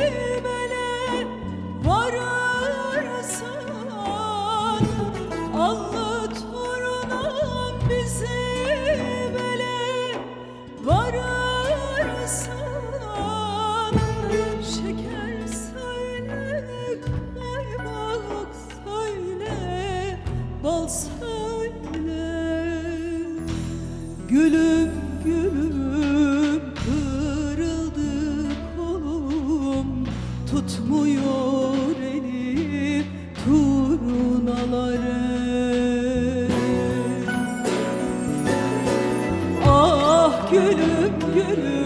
Emele vararsan Anlat torunum bizi Emele vararsan Şeker söyle, kaymak söyle Bal söyle. Gülüm Tutmuyor elim turunaları. Ah gülüm gülüm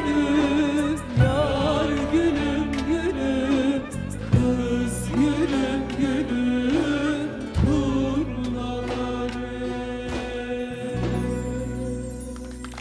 嗯。